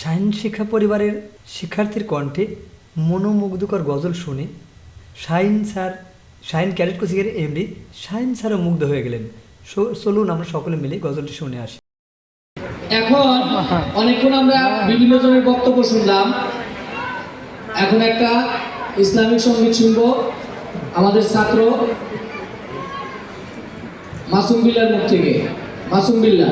শাহিন শিক্ষা পরিবারের শিক্ষার্থীর কণ্ঠে মনোমুগ্ধকর গজল শুনে শাহিন স্যার শাহিন ক্যাডেট কোচিংয়ের এমডি শাহিন স্যারও মুগ্ধ হয়ে গেলেন। চলুন আমরা সকলে মিলে গজলটি শুনে আসি। এখন অনেকক্ষণ আমরা বিভিন্ন জনের বক্তব্য শুনলাম। এখন একটা ইসলামিক সংগীত শুনব আমাদের ছাত্র মাসুম বিল্লার মুখ থেকে। মাসুম বিল্লা।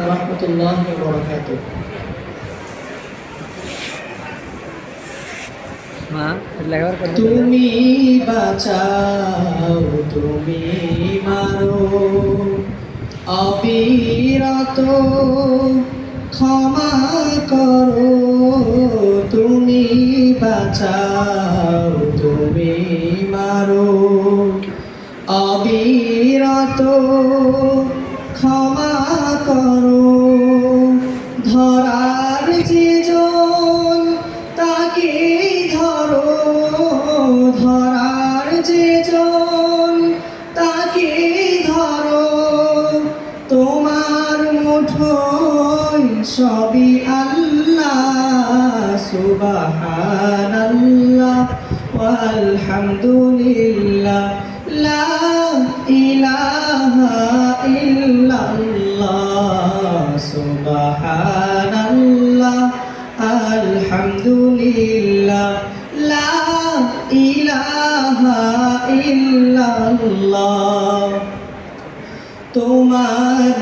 রহমতুল্লাহ বরকাতুহ। মা লেখার করে। তুমি বাঁচাও তুমি মারো। অবিরত ক্ষমা করো তুমি বাঁচাও তুমি মারো। অবিরত ক্ষমা আল্লাহ সুবহানাল্লাহ আলহামদুলিল্লাহ লা ইলাহা ইল্লাল্লাহ সুবহানাল্লাহ আলহামদুলিল্লাহ লা ইলাহা ইল্লাল্লাহ তোমার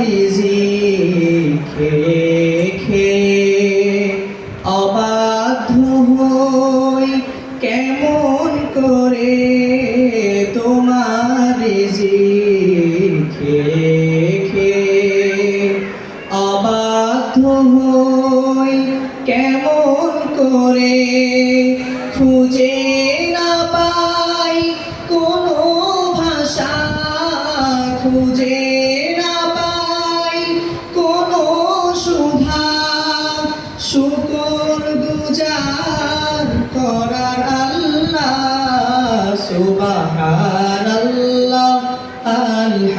খেয়ে অবাধ্য হই কেমন করে খুঁজে না পাই কোনো ভাষা, খুঁজে না পাই কোনো সুধা। শুকর গুজার করার আল্লাহ সুবহানাল্লাহ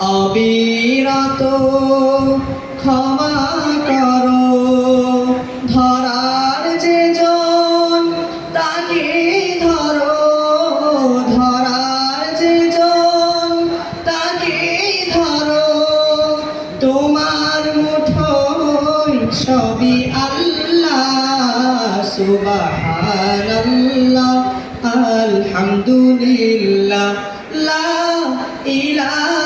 অবিরত ক্ষমা করো। ধরার যে জন, তাকে ধরো। ধরার যে জন, তাকে ধরো। তোমার মুঠোয় সবই আল্লাহ, সুবহানাল্লাহ, আলহামদুলিল্লাহ, লা ইলাহা